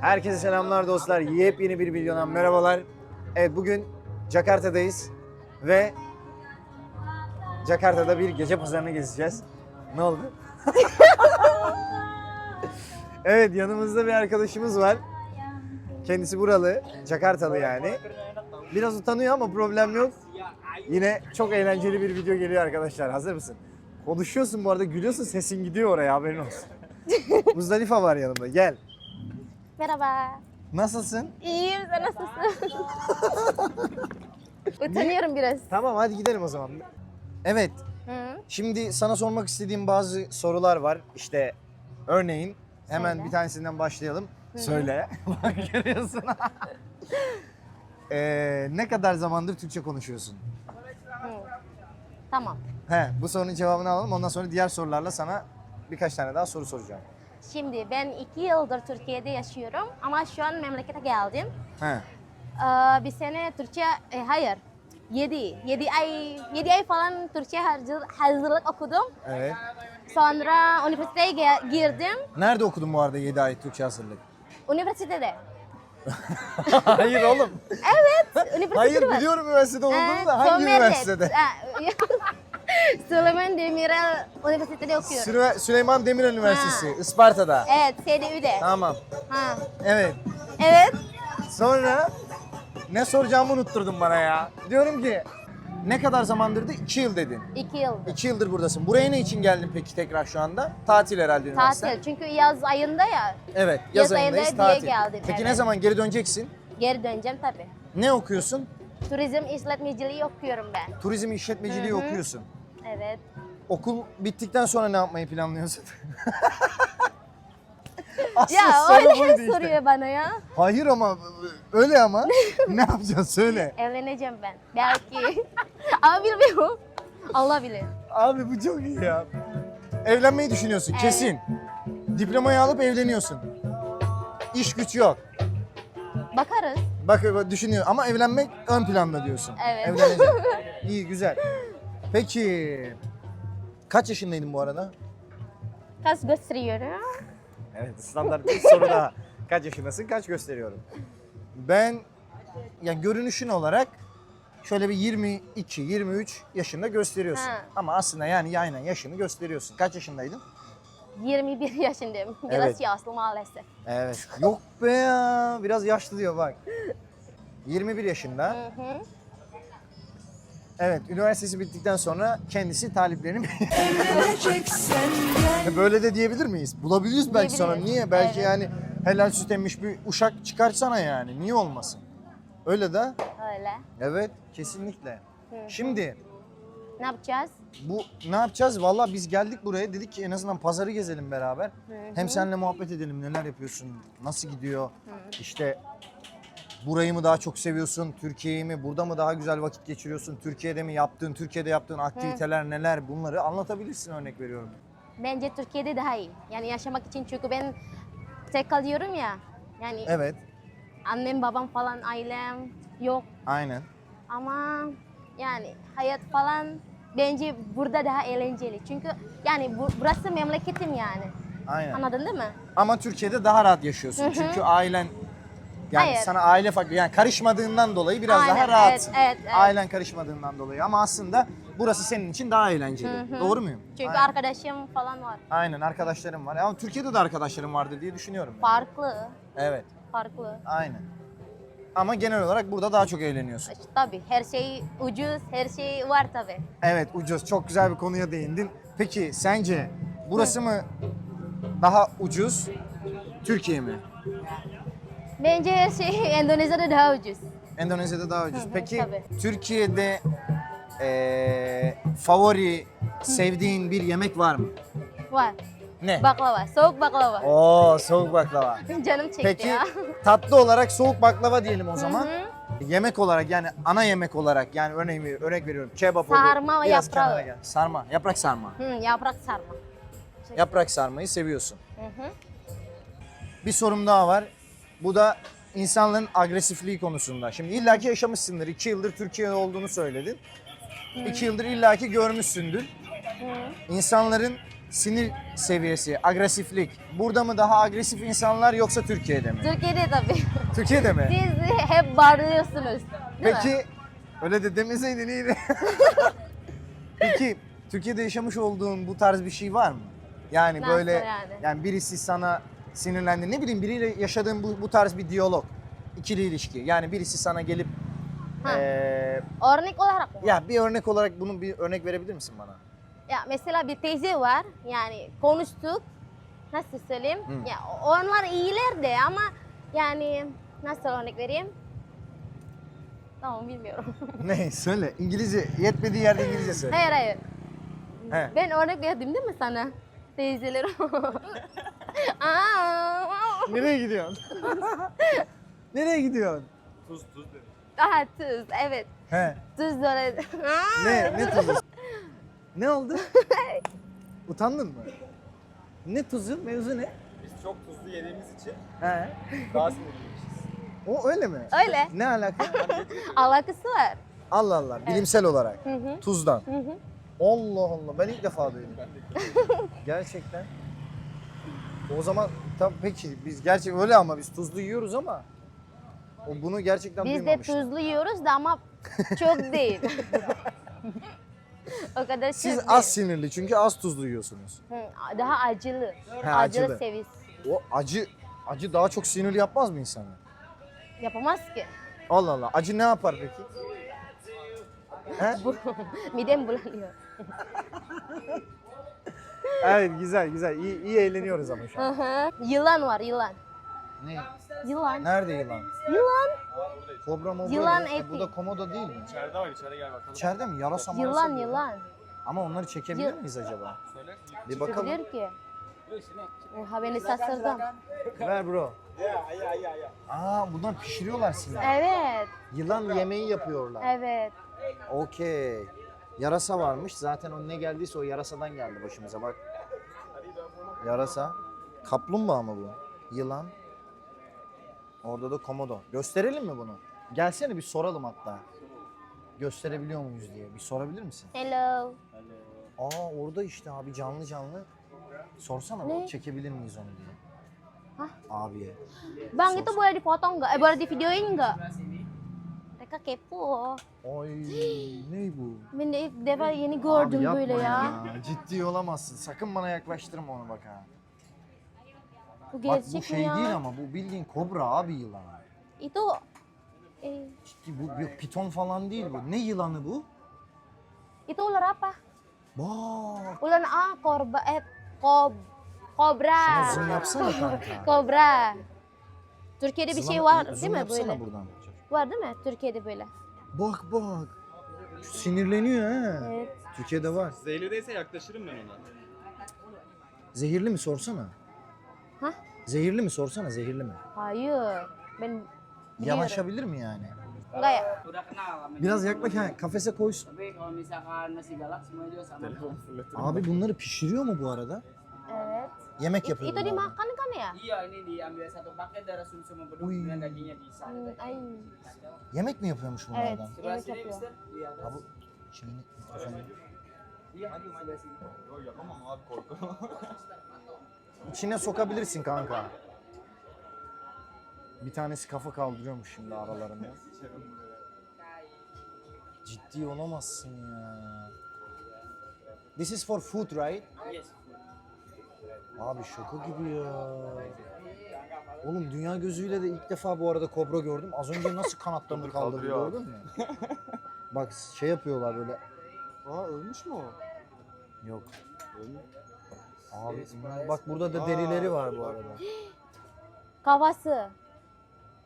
Herkese selamlar dostlar. Yepyeni bir videodan merhabalar. Evet bugün Jakarta'dayız ve Jakarta'da bir gece pazarını gezeceğiz. Ne oldu? evet yanımızda bir arkadaşımız var. Kendisi buralı, Jakartalı yani. Biraz utanıyor ama problem yok. Yine çok eğlenceli bir video geliyor arkadaşlar. Hazır mısın? Konuşuyorsun bu arada, gülüyorsun, sesin gidiyor oraya haberin olsun. Muzdalifa var yanımda, gel. Merhaba. Nasılsın? İyiyim, sen nasılsın? Utanıyorum biraz. Tamam hadi gidelim o zaman. Evet, Hı. şimdi sana sormak istediğim bazı sorular var. İşte örneğin hemen Söyle. bir tanesinden başlayalım. Söyle. Bak görüyorsun. Ee, ne kadar zamandır Türkçe konuşuyorsun? Hı. Tamam. He, bu sorunun cevabını alalım. Ondan sonra diğer sorularla sana birkaç tane daha soru soracağım. Şimdi ben iki yıldır Türkiye'de yaşıyorum ama şu an memlekete geldim. He. Ee, bir sene Türkçe, e, hayır. 7, 7 ay, 7 ay falan Türkçe hazır, hazırlık okudum. Evet. Sonra üniversiteye ge- girdim. Nerede okudun bu arada 7 ay Türkçe hazırlık? Üniversitede. Hayır oğlum. Evet, üniversitede Hayır biliyorum üniversitede olduğunu Ee, da hangi Somerset. üniversitede? Ee, Süleyman Demirel Üniversitede okuyorum. Süley- Süleyman Demirel Üniversitesi, Isparta'da. Evet, SDÜ'de. Tamam. Ha. Evet. Evet. Sonra ne soracağımı unutturdun bana ya. Diyorum ki ne kadar zamandır da 2 yıl dedin. iki yıldır. 2 yıldır buradasın. Buraya ne için geldin peki tekrar şu anda? Tatil herhalde üniversite. Tatil. Çünkü yaz ayında ya Evet, yaz, Yaz ayındayız ayında diye tatil. geldim, Peki ne evet. zaman geri döneceksin? geri döneceğim tabii. Ne okuyorsun? Turizm işletmeciliği okuyorum ben. Turizm işletmeciliği okuyorsun. Evet. Okul bittikten sonra ne yapmayı planlıyorsun? Ya soru öyle buydu işte. soruyor bana ya. Hayır ama öyle ama. ne yapacaksın söyle. Evleneceğim ben. Belki. Ama bilmiyorum. Allah bilir. Abi bu çok iyi ya. Evlenmeyi düşünüyorsun Evet. kesin. Diplomayı alıp evleniyorsun. İş güç yok. Bakarız. Bak düşünüyor ama evlenmek ön planda diyorsun. Evet. Evleneceğim. iyi güzel. Peki kaç yaşındaydın bu arada? Kas gösteriyorum. Evet standart bir soru daha. Kaç yaşındasın kaç gösteriyorum. Ben ya görünüşün olarak şöyle bir 22 23 yaşında gösteriyorsun. Ha. Ama aslında yani aynen yaşını gösteriyorsun. Kaç yaşındaydın? 21 yaşındayım. Biraz Evet. yaşlı maalesef. Evet. Yok be ya. Biraz yaşlı diyor bak. 21 yaşında. Hı hı. Evet, üniversitesi bittikten sonra kendisi taliplerini Böyle de diyebilir miyiz? Bulabiliriz belki sonra. Diyebiliriz. Niye? Belki Evet. yani helal süt emmiş bir uşak çıkarsana yani. Niye olmasın? Öyle de. Öyle. Evet, kesinlikle. Şimdi Ne yapacağız? bu ne yapacağız? Valla biz geldik buraya dedik ki en azından pazarı gezelim beraber. Hem seninle muhabbet edelim. Neler yapıyorsun? Nasıl gidiyor? İşte burayı mı daha çok seviyorsun? Türkiye'yi mi? Burada mı daha güzel vakit geçiriyorsun? Türkiye'de mi yaptığın, Türkiye'de yaptığın aktiviteler neler? Bunları anlatabilirsin örnek veriyorum. Bence Türkiye'de daha iyi. Yani yaşamak için çünkü ben tek kalıyorum ya. Yani Evet, annem babam falan ailem yok aynen. ama yani hayat falan bence burada daha eğlenceli. Çünkü yani bu, burası memleketim yani. Aynen. Anladın değil mi? Ama Türkiye'de daha rahat yaşıyorsun. Çünkü ailen yani Hayır. sana aile farklı yani karışmadığından dolayı biraz Aynen, daha rahatsın. evet, evet, evet. Ailen karışmadığından dolayı ama aslında burası senin için daha eğlenceli. Hı hı. Doğru muyum? Çünkü Aynen. arkadaşım falan var. Aynen arkadaşlarım var. Ama Türkiye'de de arkadaşlarım vardır diye düşünüyorum. ben. Farklı, Evet. farklı. Aynen. Ama genel olarak burada daha çok eğleniyorsun. İşte tabii her şey ucuz, her şey var tabii. Evet ucuz. Çok güzel bir konuya değindin. Peki sence burası mı daha ucuz, Türkiye mi? Bence her şey Endonezya'da daha ucuz. Endonezya'da daha ucuz. Peki tabii. Türkiye'de eee, favori sevdiğin bir yemek var mı? Var. Ne? Baklava, soğuk baklava. Oo soğuk baklava. Canım çekti Peki ya. tatlı olarak soğuk baklava diyelim o zaman. Yemek olarak yani ana yemek olarak yani örneğin bir örnek veriyorum kebap olur. Sarma biraz yaprağı. kenara gel. Sarma, yaprak sarma. Hı, yaprak sarma. Yaprak sarmayı seviyorsun. Hı hı. Bir sorum daha var. Bu da insanların agresifliği konusunda. Şimdi illaki yaşamışsındır. İki yıldır Türkiye'de olduğunu söyledin. İki yıldır illaki görmüşsündür. Hı. İnsanların sinir seviyesi, agresiflik. Burada mı daha agresif insanlar yoksa Türkiye'de mi? Türkiye'de tabii. Türkiye'de mi? Siz hep bağırıyorsunuz. Değil mi? Peki öyle de demeseydin iyiydi. Peki Türkiye'de yaşamış olduğun bu tarz bir şey var mı? Yani Nasıl böyle yani? birisi sana sinirlendi. Ne bileyim biriyle yaşadığın bu, bu tarz bir diyalog, ikili ilişki. Yani birisi sana gelip Ha. eee, Örnek olarak mı? ya bir örnek olarak bunun bir örnek verebilir misin bana? Ya mesela bir teyze var. Yani konuştuk. Nasıl söyleyeyim? Hı. Ya onlar iyiler de ama yani nasıl örnek vereyim? Tamam bilmiyorum. ne söyle İngilizce yetmediği yerde İngilizce söyle. hayır hayır. He. Ben örnek verdim değil mi sana? Teyzeler. Aa, Nereye gidiyorsun? Nereye gidiyorsun? Tuz tuz dedi. Aha tuz evet. He. Tuz söyledi. Ne? Ne tuzu? ne oldu? Utandın mı? Ne tuzu? Mevzu ne? Biz çok tuzlu yediğimiz için He. daha sinirliymişiz. O öyle mi? Öyle. Ne alaka? Alakası var. Allah Allah. Bilimsel olarak. Hı hı. Tuzdan. Hı hı. Allah Allah. Ben ilk defa duydum. Gerçekten. O zaman tam peki biz gerçek öyle ama biz tuzlu yiyoruz ama o bunu gerçekten Biz de duymamıştım. tuzlu yiyoruz da ama çok değil. o kadar Siz çok az sinirli çünkü az tuzlu yiyorsunuz. Hı, Daha acılı. He, acılı, acılı. seviyesi. O acı acı daha çok sinirli yapmaz mı insanı? Yapamaz ki. Allah Allah. Acı ne yapar peki? He? Midem bulanıyor. Evet güzel güzel. İyi, iyi eğleniyoruz ama şu an. hı. yılan var yılan. Ne? Yılan. Nerede yılan? Yılan. Kobra mı? Yılan E, eti. bu da komodo değil mi? İçeride var içeri gel bakalım. İçeride mi? Yarasa marasa Yılan diyor. yılan. Ama onları çekebilir Yı- miyiz acaba? Söyle. Bir bakalım. Bilir ki. Oha beni şaşırdım. Ver bro. Ya ya ya ya. Aa bundan pişiriyorlar sizi. Evet. Yılan yemeği yapıyorlar. Evet. Okey. Yarasa varmış. Zaten o ne geldiyse o yarasadan geldi başımıza bak. Yarasa. Kaplumbağa mı bu? Yılan. Orada da komodo. Gösterelim mi bunu? Gelsene bir soralım hatta. Gösterebiliyor muyuz diye. Bir sorabilir misin? Hello. Aa orada işte abi canlı canlı. Sorsana Ne? çekebilir miyiz onu diye. Hah? Abiye. Bang itu boleh dipotong nggak? Eh, boleh divideoin nggak? Mereka kepo. Ay ne bu? Ben de ilk defa yeni Abi gördüm yapma böyle ya. Ciddi olamazsın. Sakın bana yaklaştırma onu bak ha. Bu Bak gerçek bu mi şey ya? değil ama bu bildiğin kobra abi yılan. Itu eh, Ciddi bu bir piton falan değil bu. Ne yılanı bu? itu ular apa? Bak. Ular ah korba eh kob kobra. Şuna zoom yapsana kanka. Kobra. Türkiye'de bir Zoom- şey var zoom değil mi yapsana böyle? buradan. Var değil mi? Türkiye'de böyle. Bak bak. Sinirleniyor ha. Evet. Türkiye'de var. Zehirli değilse yaklaşırım ben ona. Zehirli mi sorsana? Hah? Zehirli mi sorsana zehirli mi? Hayır. Ben biliyorum. Yanaşabilir mi yani? Enggak ya? udah kenal sama Biraz yaklaş ha kafese koysun. Abi bunları pişiriyor mu bu arada? Evet. Yemek It- yapıyor itu bunlardan. dimakan kan ya? Iya ini diambil satu paket darah sum sama beduk Wih. kemudian dagingnya Hmm, disangrai. ay. Yemek mi yapıyormuş Evet. bunlardan? Sebelah Yemek sini yapıyor. Mister. Iya. Ha bu şeyini mikrofonu. Iya, sebelah sini. Yok yapamam abi korku. İçine sokabilirsin kanka. Bir tanesi kafa kaldırıyormuş şimdi aralarında. Ciddi olamazsın ya. This is for food right? Yes. Abi şaka gibi ya. Oğlum dünya gözüyle de ilk defa bu arada kobra gördüm. Az önce nasıl kanatlarını kaldırdı kaldırıyor gördün mü? Bak şey yapıyorlar böyle. Aa ölmüş mü o? Yok. Ölmüş. Abi bunlar- bak burada da derileri var bu arada. Kafası.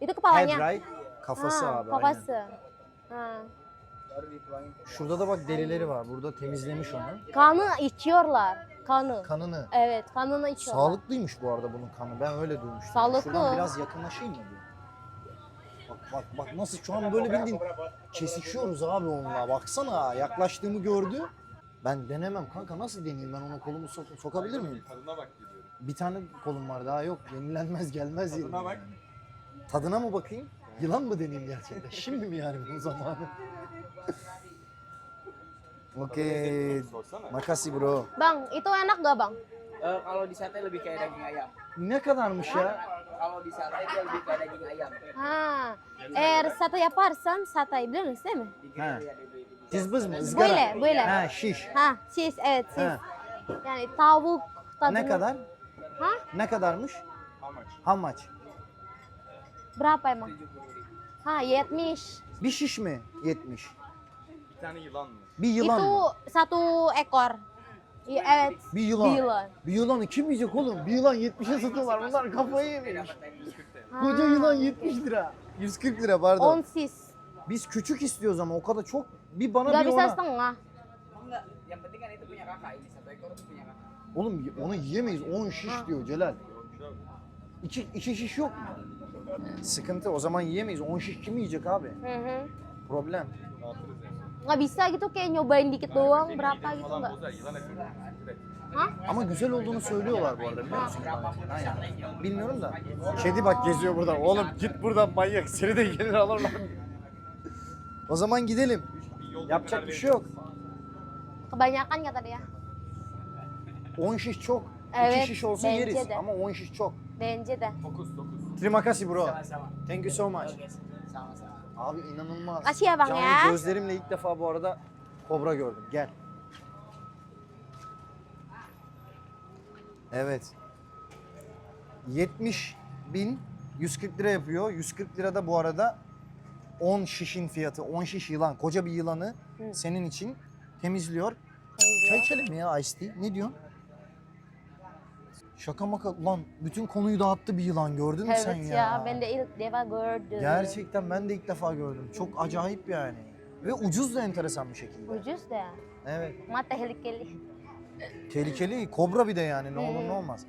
Itu Head kepalanya. right? Kafası Ha, abi. aynen. Kafası. Ha. Şurada da bak derileri var. Burada temizlemiş onu. Kanı içiyorlar. Kanı. Kanını. Evet, kanını içiyorlar. Sağlıklıymış bu arada bunun kanı. Ben öyle duymuştum. Sağlıklı. Şuradan biraz yakınlaşayım mı? Bak bak bak nasıl şu an böyle bildiğin kesişiyoruz abi onunla. Baksana yaklaştığımı gördü. Ben denemem kanka nasıl deneyeyim ben ona kolumu sok- sokabilir miyim? Tadına bak gidiyorum. Bir tane kolum var daha yok. Yenilenmez gelmez Tadına yerine bak. yani. Tadına mı bakayım? Yılan mı deneyeyim gerçekten? Şimdi mi yani bunun zamanı? Oke. Makasih bro. Bang, itu enak gak bang? Eh, kalau di sate lebih kayak daging ayam. Ne kadarmış ya? Kalau di sate dia lebih kayak daging ayam. Ha. Eğer sata yaparsan satay biliyor musun değil mi? Ha. ya di- di- di- Cızbız mı? Izgara. Böyle, böyle. Ha şiş. Ha, siz evet. Ha. Yani tavuk tadını. Ne kadar? Ha? Ne kadarmış? How much? How much? Berapa emang? 70 ribu. Ha 70. Bir şiş mi? 70. Tane yılan mı? Bir yılan Itu mı? satu ekor. Iya, evet. Bir yılan. Bir yılan. Bir yılanı kim yiyecek oğlum? Bir yılan 70'e satıyorlar. Bunlar kafayı yemiş. Dapat yang 140 teh. Ha. Koca yılan 70 lira. 140 lira pardon. 10 sis. Biz küçük istiyoruz ama o kadar çok. Bir bana Gak bir bisa ona. setengah. Emang enggak? Yang penting kan itu punya kakak ini satu ekor itu punya kakak. Oğlum onu yiyemeyiz. 10 şiş Ha. diyor Celal. İki, iki şiş yok mu? Sıkıntı o zaman yiyemeyiz. 10 şiş kim yiyecek abi? Hı hı. Problem. Yani. Nggak bisa gitu kayak nyobain dikit doang berapa gitu nggak? Hah? Ama güzel olduğunu söylüyorlar bu arada biliyor musun? Aynen. Bilmiyorum da. Kedi bak geziyor burada. Oğlum git buradan manyak. Seni de gelir alırlar. o zaman gidelim. Yapacak bir şey yok. Kebanyakan kata dia. 10 şiş çok. Evet, 2 şiş olsa bence yeriz de. ama 10 şiş çok. Bence de. 9 9. Terima kasih bro. Thank you so much. Oke, sama-sama. Abi inanılmaz. Kasih ya bang Canlı ya. gözlerimle ilk defa bu arada kobra gördüm. Gel. Evet. 70 bin 140 lira yapıyor. 140 lira da bu arada 10 şişin fiyatı. 10 şiş yılan. Koca bir yılanı Hı. senin için. Temizliyor. Çay içelim mi ya Ice Tea? Ne diyorsun? Şaka maka lan bütün konuyu dağıttı bir yılan gördün mü sen Evet ya? ya. ben de ilk defa gördüm. Gerçekten ben de ilk defa gördüm. Çok acayip yani. Ve ucuz da enteresan bir şekilde. Ucuz da. Evet. Mata tehlikeli. Tehlikeli. Kobra bir de yani ne olur ne olmaz.